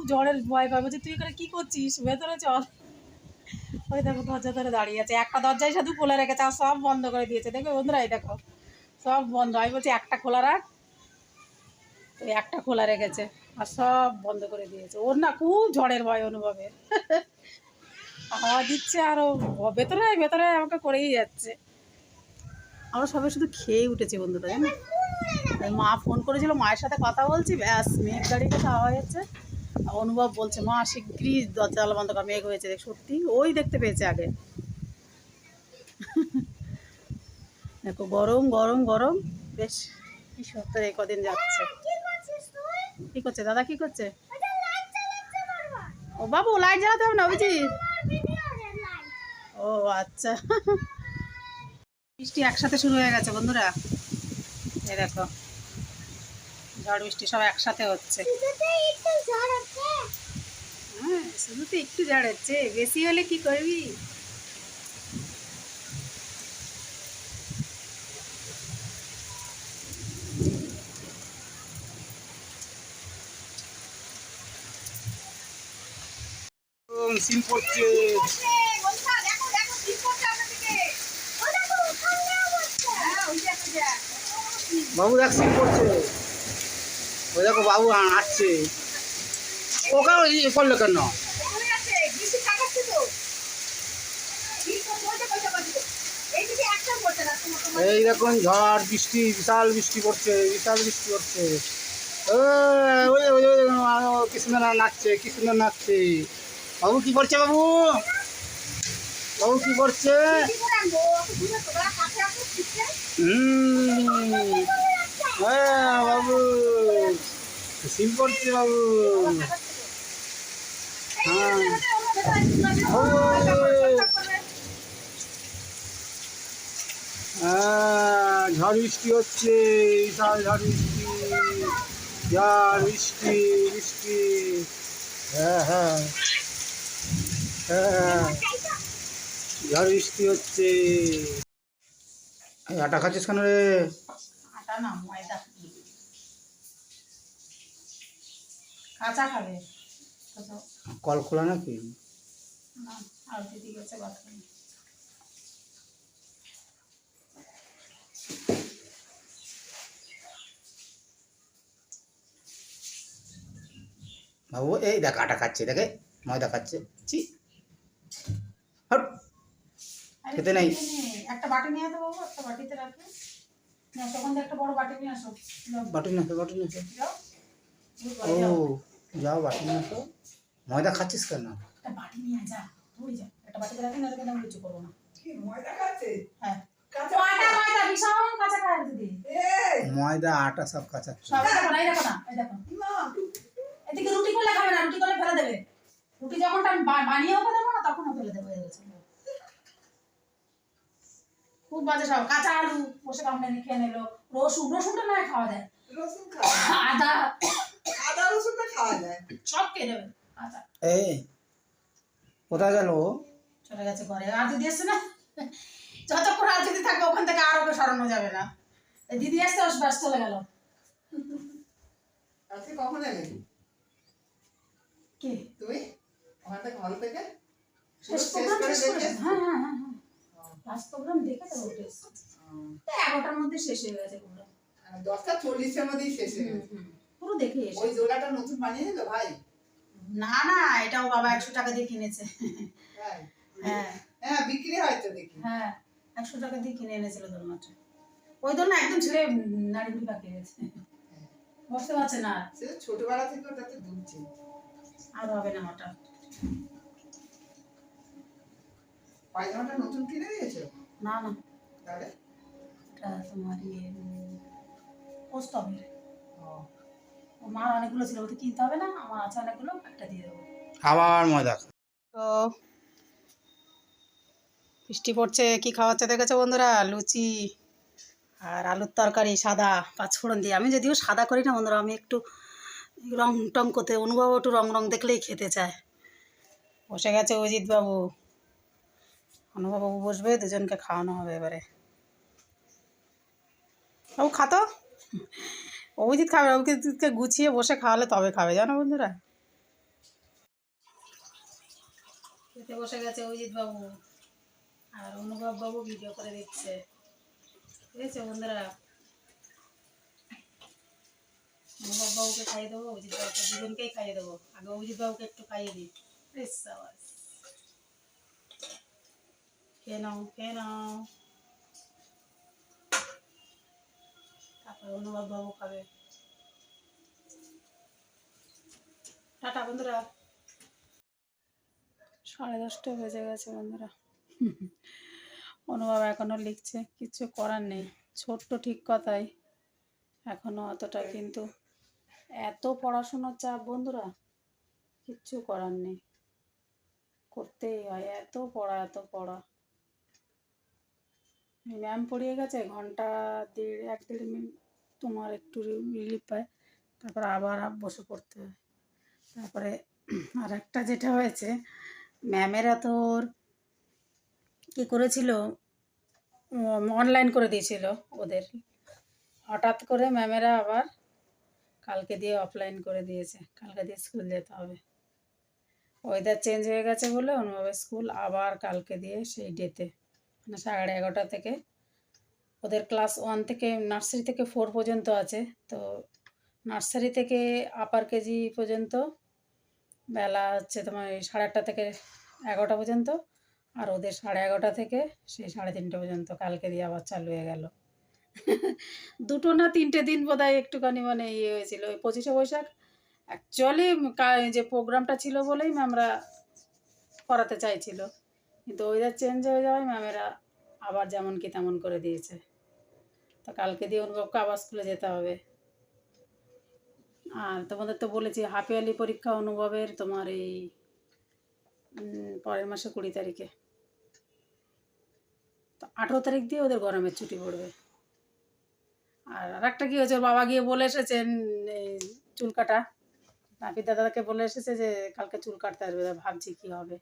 খুব ঝড়ের ভয় পায় বলছে তুই এখানে কী করছিস? ভেতরে চল। ওই দেখো দরজা ধরে দাঁড়িয়ে আছে। একটা দরজায় শুধু খোলা রেখেছে আর সব বন্ধ করে দিয়েছে। দেখো বন্ধুরা এই দেখো সব বন্ধ। আমি বলছি একটা খোলা রাখ। তো একটা খোলা রেখেছে আর সব বন্ধ করে দিয়েছে। ওর না খুব ঝড়ের ভয় অনুভবের হাওয়া দিচ্ছে আর ও ভেতরে ভেতরে আমাকে করেই যাচ্ছে। আমরা সবাই শুধু খেয়ে উঠেছি বন্ধুরা জানো? মা ফোন করেছিল মায়ের সাথে কথা বলছি ব্যাস মেঘ গাড়িতে খাওয়া হয়েছে। আর অনুভব বলছে, মা, শিগগিরই দরজা জানলা বন্ধ কর, মেঘ হয়েছে দেখ, সত্যি ওই দেখতে পেয়েছে আগে। দেখো, গরম গরম গরম, বেশ কি সত্তর এই কদিন যাচ্ছে। কি করছে, দাদা কি করছে? ও বাবু, লাইট জ্বালাতে হবে না, অভিজিৎ? ও আচ্ছা। বৃষ্টি একসাথে শুরু হয়ে গেছে বন্ধুরা। এই দেখো। ঝড় বৃষ্টি সব একসাথে হচ্ছে। হ্যাঁ শুধু তো একটু ঝড় হচ্ছে। বেশি হলে কি করবি? সিম পড়ছে। বাবু দেখ সিম পড়ছে। ওই দেখো বাবু আসছে। ওকে ইয়ে করল কেন? এই দেখুন ঝড় বৃষ্টি বিশাল বৃষ্টি পড়ছে বিশাল বৃষ্টি পড়ছে। ও, ওই ওই ওই কি সুন্দর নাচছে কি সুন্দর নাচছে। বাবু কি করছে বাবু? বাবু কি করছে? হুম। হ্যাঁ বাবু। করছে বাবু হ্যাঁ। হ্যাঁ ঝড় বৃষ্টি হচ্ছে বিশাল ঝড় বৃষ্টি। ঝড় বৃষ্টি বৃষ্টি। হ্যাঁ হ্যাঁ। হ্যাঁ। ঝড় বৃষ্টি হচ্ছে। আটা খাচ্ছিস কেন রে? আটা না ময়দা। কাঁচা খাবে। কল খোলা নাকি? না আর দিদি গেছে বাথরুমে বাবু এই দেখ আটা খাচ্ছে দেখে ময়দা খাচ্ছে। চি হট। খেতে নেই। একটা বাটি নিয়ে তো বাবু একটা বাটিতে রাখবে না তখন একটা বড় বাটি নিয়ে আসো। বাটি না বাটি না যাও। ও। যাও। যাও বাটি না তো ময়দা খাচ্ছিস কেন? একটা বাটি নিয়ে যা তুই যা। একটা বাটিতে রাখি না তোকে আমি কিছু করব না। হ্যাঁ। ময়দা আটা সব কাঁচা। এদিকে রুটি করলে খাবে না রুটি করলে ফেলে দেবে। রুটি যখন বানিয়ে ওকে দেবো না তখন ফেলে দেবো। খুব বাজে সব কাঁচা আলু বসে কামড়ে খেয়ে নিলো রসুন রসুনটা নয় খাওয়া যায়। রসুন আদা সব খেয়ে দেবে আচ্ছা এই কোথায় গেল চলে গেছে ঘরে। আর দিদি এসছে না? যতক্ষণ আর দিদি থাকবে ওখান থেকে আর ওকে সরানো যাবে না। দিদি আসতে ওর ব্যাস চলে গেল। আজকে কখন এলে? কি? তুমি? ওখান থেকে হল থেকে? শেষ প্রোগ্রাম শেষ করে দেখে? হ্যাঁ হ্যাঁ হ্যাঁ হ্যাঁ। লাস্ট প্রোগ্রাম দেখে তো উঠে এগারোটার মধ্যে শেষ হয়ে গেছে প্রোগ্রাম দশটা চল্লিশের মধ্যেই শেষ হয়ে গেছে। পুরো দেখে এসে ওই জোড়াটা নতুন বানিয়ে নিল ভাই? না না এটাও বাবা একশো টাকা দিয়ে কিনেছে। হ্যাঁ। হ্যাঁ বিক্রি হয় তো দেখি। হ্যাঁ একশো টাকা দিয়ে কিনে এনেছিল দোলনাটা। ওই দোলনা একদম ছেড়ে নাড়ি পাকিয়ে গেছে। বসতে পারছে না সে ছোটবেলা থেকে ওটাতে দুলছে। আর হবে না ওটা। পায়জামাটা নতুন কিনে দিয়েছ না না। তাহলে? তোমার ইয়ে পোস্ট অফিস। মার অনেকগুলো ছিল ওতে কিনতে হবে না আমার আছে অনেকগুলো একটা দিয়ে দেবো। আবার ময়দা। তো বৃষ্টি পড়ছে কি খাওয়াচ্ছে দেখেছ বন্ধুরা? লুচি আর আলুর তরকারি সাদা পাঁচফোড়ন দিয়ে। আমি যদিও সাদা করি না বন্ধুরা আমি একটু রং টং করতে অনুভব একটু রং রং দেখলেই খেতে চায়। বসে গেছে অজিত বাবু। অনুভব বাবু বসবে দুজনকে খাওয়ানো হবে এবারে। বাবু খাতো? অভিজিৎ খাবে অভিজিৎকে গুছিয়ে বসে খাওয়ালে তবে খাবে, জানো বন্ধুরা? বসে গেছে অভিজিৎ বাবু। আর অনুভব বাবু ভিডিও করে দিচ্ছে। ঠিক আছে বন্ধুরা? অনুভব বাবুকে খাইয়ে দেবো, অভিজিৎ বাবুকে, দুজনকেই খাইয়ে দেবো। আগে অভিজিৎ বাবুকে একটু খাইয়ে দিই। খেয়ে নাও খেয়ে নাও। অনুভব বাবু খাবে টাটা, বন্ধুরা। সাড়ে দশটা বেজে গেছে, বন্ধুরা। এখনও লিখছে, কিছু করার নেই। ছোট্ট ঠিক কথাই এখনও অতটা কিন্তু এত পড়াশোনার চাপ, বন্ধুরা, কিচ্ছু করার নেই। করতেই হয়, এত পড়া এত পড়া। ম্যাম পড়িয়ে গেছে, ঘণ্টা দেড়, এক দেড় মিনিট। তোমার একটু রিলিফ পায়। তারপর আবার বসে পড়তে হয়। তারপরে আর একটা যেটা হয়েছে ম্যামেরা তোর কী করেছিল অনলাইন করে দিয়েছিল ওদের। হঠাৎ করে ম্যামেরা আবার কালকে দিয়ে অফলাইন করে দিয়েছে। কালকে দিয়ে স্কুল যেতে হবে। ওয়েদার চেঞ্জ হয়ে গেছে বলে অন্যভাবে স্কুল আবার কালকে দিয়ে সেই ডেতে মানে সাড়ে এগারোটা থেকে ওদের ক্লাস ওয়ান থেকে নার্সারি থেকে ফোর পর্যন্ত আছে। তো নার্সারি থেকে আপার কেজি পর্যন্ত, বেলা হচ্ছে তোমার এই সাড়ে আটটা থেকে এগারোটা পর্যন্ত, আর ওদের সাড়ে এগারোটা থেকে সেই সাড়ে তিনটে পর্যন্ত। কালকে দিয়ে আবার চালু হয়ে গেল। দুটো না তিনটে দিন বোধ হয় একটুখানি মানে ইয়ে হয়েছিল, ওই পঁচিশে বৈশাখ। অ্যাকচুয়ালি যে প্রোগ্রামটা ছিল বলেই ম্যামরা করাতে চাইছিল। কিন্তু ওয়েদার চেঞ্জ হয়ে যাওয়ায় ম্যামেরা আবার যেমন কি তেমন করে দিয়েছে। কালকে দিয়ে অনুভবকে আবার স্কুলে যেতে হবে। আর তোমাদের তো বলেছি হাফ ইয়ারলি পরীক্ষা অনুভবের তোমার এই পরের মাসে কুড়ি তারিখে। তো আঠেরো তারিখ দিয়ে ওদের গরমের ছুটি পড়বে। আর আর একটা কী হয়েছে বাবা গিয়ে বলে এসেছেন এই চুল কাটা। নাপিত দাদাকে বলে এসেছে যে, কালকে চুল কাটতে আসবে ভাবছি কি হবে।